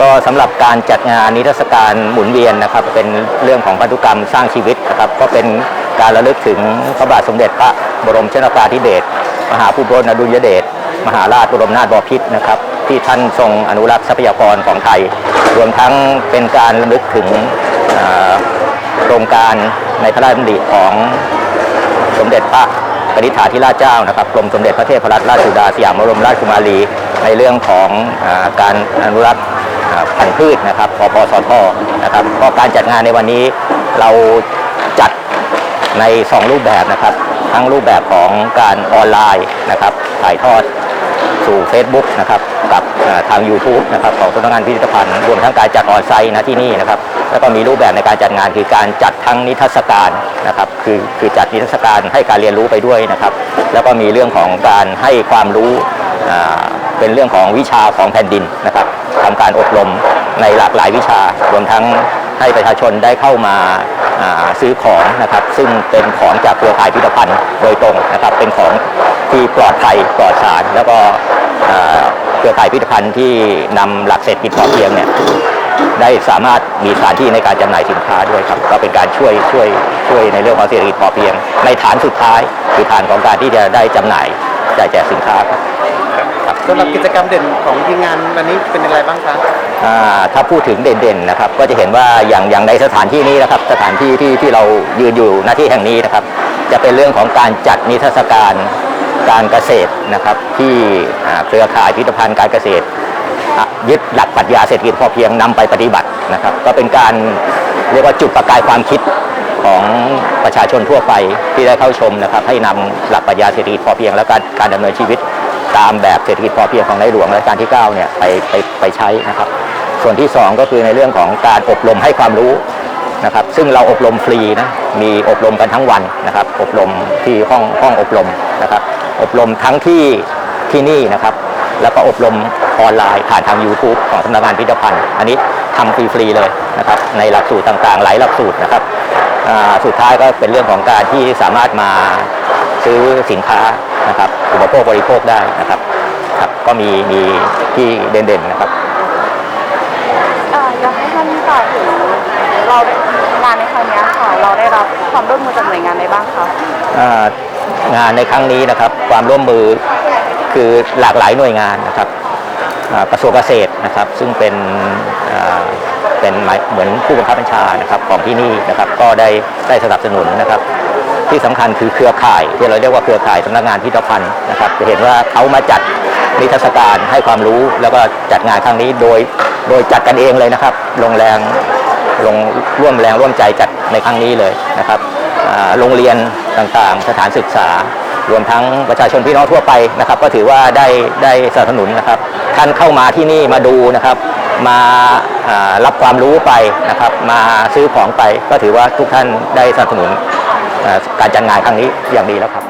ก็สำหรับการจัดงานนิทรรศการหมุนเวียนนะครับ เป็นเรื่องของพันธุกรรมสร้างชีวิตนะครับ ก็เป็นการระลึกถึงพระบาทสมเด็จพระบรมชนกาธิเบศรมหาภูมิพลอดุลยเดชมหาราชบรมนาถบพิตรนะครับ ที่ท่านทรงอนุรักษ์ทรัพยากรของไทย รวมทั้งเป็นการระลึกถึงโครงการในพระราชดำริของ สมเด็จพระกนิธาธิราชเจ้านะครับกรมสมเด็จพระเทพรัตนราชสุดาสยามบรมราชกุมารี ในเรื่องของอาการอนุรักษ์อ่าพันธุ์พืชนะครับพพสทนะครับก็การจัดงานในวันนี้เราจัด ใน 2 รูปแบบนะครับ ทั้งรูปแบบของการออนไลน์นะครับถ่ายทอด สู่ Facebook นะครับกับทาง YouTube นะครับของสำนักงานพิพิธภัณฑ์รวมทั้งการจัดออนไซต์นะที่นี่นะครับแล้วก็มีรูปแบบในการจัดงานคือการจัดทั้งนิทรรศการนะครับคือคือจัดนิทรรศการให้การเรียนรู้ไปด้วยนะครับ แล้วก็มีเรื่องของการให้ความรู้เป็นเรื่องของวิชาของแผ่นดินนะครับทำการอบรมในหลากหลายวิชารวมทั้งให้ประชาชนได้เข้ามาซื้อของนะครับ ซึ่งเป็นของจากเครือข่ายพิพิธภัณฑ์โดยตรงนะครับ เป็นของที่ปลอดภัยปลอดสารแล้วก็ เครือข่ายพิพิธภัณฑ์ที่นำหลักเศรษฐกิจพอเพียงเนี่ยได้สามารถมีสถานที่ในการจำหน่ายสินค้าด้วยครับก็เป็นการช่วยช่วยช่วยในเรื่องของเศรษฐกิจพอเพียง ในฐานสุดท้ายคือฐานของการที่จะได้จำหน่ายจ่ายแจกสินค้าครับสำหรับกิจกรรมเด่นของทีมงานวันนี้เป็นอะไรบ้างคะอ่าถ้าพูดถึงเด่นๆนะครับก็จะเห็นว่าอย่างอย่างในสถานที่นี้นะครับ สถานที่ที่ที่เรายืนอยู่หน้าที่แห่งนี้นะครับ จะเป็นเรื่องของการจัดนิทรรศการ การเกษตรนะครับ ที่เครือข่ายพิพิธภัณฑ์การเกษตร ยึดหลักปรัชญาเศรษฐกิจพอเพียงนำไปปฏิบัตินะครับ ก็เป็นการเรียกว่าจุดประกายความคิดของประชาชนทั่วไปที่ได้เข้าชมนะครับ ให้นำหลักปรัชญาเศรษฐกิจพอเพียง และการการดำเนินชีวิตตามแบบเศรษฐกิจพอเพียงของในหลวงรัชกาลที่9เนี่ยไปไปไปใช้นะครับ ส่วนที่ 2 ก็คือในเรื่องของการอบรมให้ความรู้นะครับ ซึ่งเราอบรมฟรีนะมีอบรมกันทั้งวันนะครับ อบรมที่ห้องห้องอบรมนะครับ อบรมทั้งที่ที่นี่นะครับ แล้วก็อบรมออนไลน์ผ่านทาง YouTube ของสำนักงานพิพิธภัณฑ์ อันนี้ทำฟรีๆเลยนะครับในหลักสูตรต่างๆ หลายหลักสูตรนะครับอ่าสุดท้ายก็เป็นเรื่องของการที่สามารถมาซื้อสินค้านะครับอุปโภคบริโภคได้นะครับครับก็มีมีที่เด่นๆนะครับเอ่ออยากให้ท่านกล่าวถึงเรางานในครั้งเนี้ยค่ะ เราได้รับความร่วมมือจากหน่วยงานใดบ้างคะอ่า งานในครั้งนี้นะครับ ความร่วมมือคือหลากหลายหน่วยงานนะครับกระทรวงเกษตรนะครับ ซึ่งเป็นเป็นเหมือนผู้บังคับบัญชานะครับของที่นี่นะครับก็ได้ได้สนับสนุนนะครับ ที่สำคัญคือเครือข่าย ที่เราเรียกว่าเครือข่ายสำนักงานพิพิธภัณฑ์นะครับจะเห็นว่าเขามาจัดนิทรรศการให้ความรู้แล้วก็จัดงานครั้งนี้โดยโดยจัดกันเองเลยนะครับลงแรงลงร่วมแรงร่วมใจจัดในครั้งนี้เลยนะครับ โรงเรียนต่างๆ สถานศึกษา รวมทั้งประชาชนพี่น้องทั่วไปนะครับ ก็ถือว่าได้ได้สนับสนุนนะครับ ท่านเข้ามาที่นี่มาดูนะครับ มารับความรู้ไปนะครับ มาซื้อของไป ก็ถือว่าทุกท่านได้สนับสนุนการจัดงานครั้งนี้อย่างดีแล้วครับ